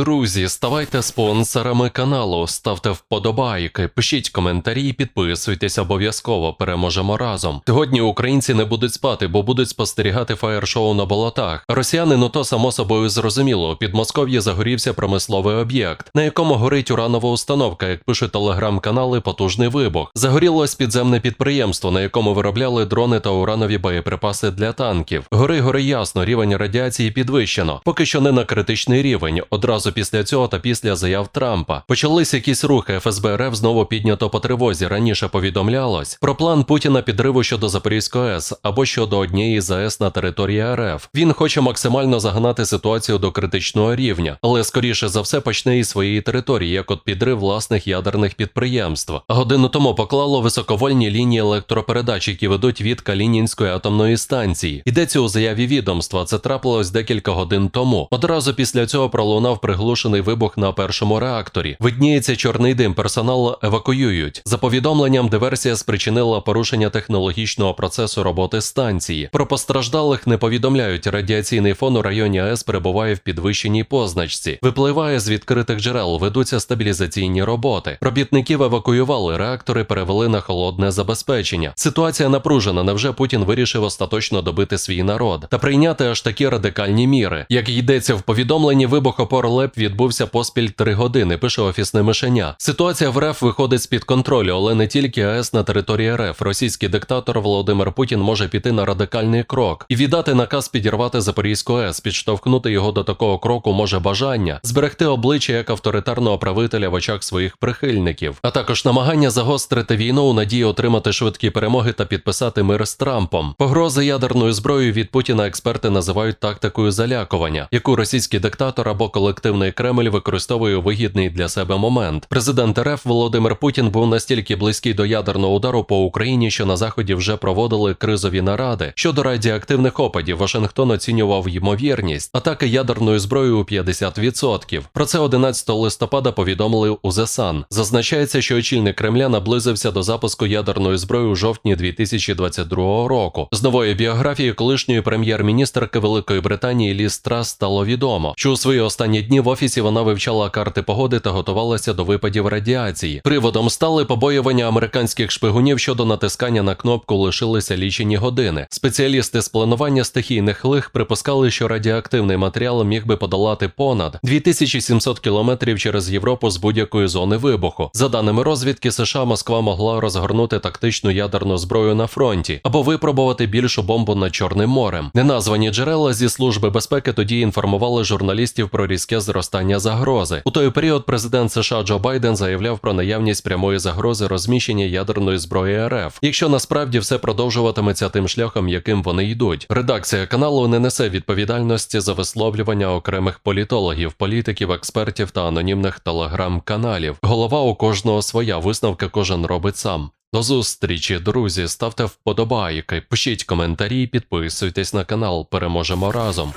друзі, ставайте спонсорами каналу, ставте вподобайки, пишіть коментарі, і підписуйтесь обов'язково. Переможемо разом. Сьогодні українці не будуть спати, бо будуть спостерігати фаєр-шоу на болотах. Росіяни, ну то само собою зрозуміло. Під Москов'ї загорівся промисловий об'єкт, на якому горить уранова установка, як пишуть телеграм-канали, потужний вибух. Загорілось підземне підприємство, на якому виробляли дрони та уранові боєприпаси для танків. Гори гори ясно, рівень радіації підвищено. Поки що не на критичний рівень. Одразу після цього та після заяв Трампа почались якісь рухи. ФСБ РФ знову піднято по тривозі. Раніше повідомлялось про план Путіна підриву щодо Запорізької АЕС або щодо однієї з АЕС на території РФ. Він хоче максимально загнати ситуацію до критичного рівня, але скоріше за все почне із своєї території, як от підрив власних ядерних підприємств. Годину тому поклало високовольні лінії електропередач, які ведуть від Калінінської атомної станції. Йдеться у заяві відомства. Це трапилось декілька годин тому. Одразу після цього пролунав приглушений вибух на першому реакторі. Видніється чорний дим, персонал евакуюють. За повідомленням, диверсія спричинила порушення технологічного процесу роботи станції. Про постраждалих не повідомляють. Радіаційний фон у районі АЕС перебуває в підвищеній позначці. Випливає з відкритих джерел, ведуться стабілізаційні роботи. Робітників евакуювали, реактори перевели на холодне забезпечення. Ситуація напружена. Невже Путін вирішив остаточно добити свій народ та прийняти аж такі радикальні міри? Як йдеться в повідомленні, вибух опор ЛЕП відбувся поспіль три години. Пише офісне мишеня. Ситуація в РФ виходить з під контролю, але не тільки АЕС на території РФ. Російський диктатор Володимир Путін може піти на радикальний крок і віддати наказ підірвати Запорізьку АЕС. Підштовхнути його до такого кроку може бажання зберегти обличчя як авторитарного правителя в очах своїх прихильників, а також намагання загострити війну у надії отримати швидкі перемоги та підписати мир з Трампом. Погрози ядерною зброєю від Путіна експерти називають тактикою залякування, яку російський диктатор або колективний Кремль використовує вигідний для себе момент. Президент РФ Володимир Путін був настільки близький до ядерного удару по Україні, що на заході вже проводили кризові наради щодо радіоактивних опадів. Вашингтон оцінював ймовірність атаки ядерною зброєю у 50%. Про це 11 листопада повідомили у The. Зазначається, що очільник Кремля наблизився до запуску ядерної зброї у жовтні 2022 року. З нової біографії колишньої прем'єр-міністрки Великої Британії Ліз Трас стало відомо, що у свої останні дні в офісі вона вивчала карти погоди та готувалася до випадів радіації. Приводом стали побоювання американських шпигунів щодо натискання на кнопку лишилися лічені години. Спеціалісти з планування стихійних лих припускали, що радіоактивний матеріал міг би подолати понад 2700 кілометрів через Європу з будь-якої зони вибуху. За даними розвідки, США Москва могла розгорнути тактичну ядерну зброю на фронті або випробувати більшу бомбу над Чорним морем. Неназвані джерела зі служби безпеки тоді інформували журналістів про різке зростання загрози. У той період президент США Джо Байден заявляв про наявність прямої загрози розміщення ядерної зброї РФ, якщо насправді все продовжуватиметься тим шляхом, яким вони йдуть. Редакція каналу не несе відповідальності за висловлювання окремих політологів, політиків, експертів та анонімних телеграм-каналів. Голова у кожного своя висновки кожен робить сам. До зустрічі, друзі. Ставте вподобайки, пишіть коментарі, підписуйтесь на канал. Переможемо разом.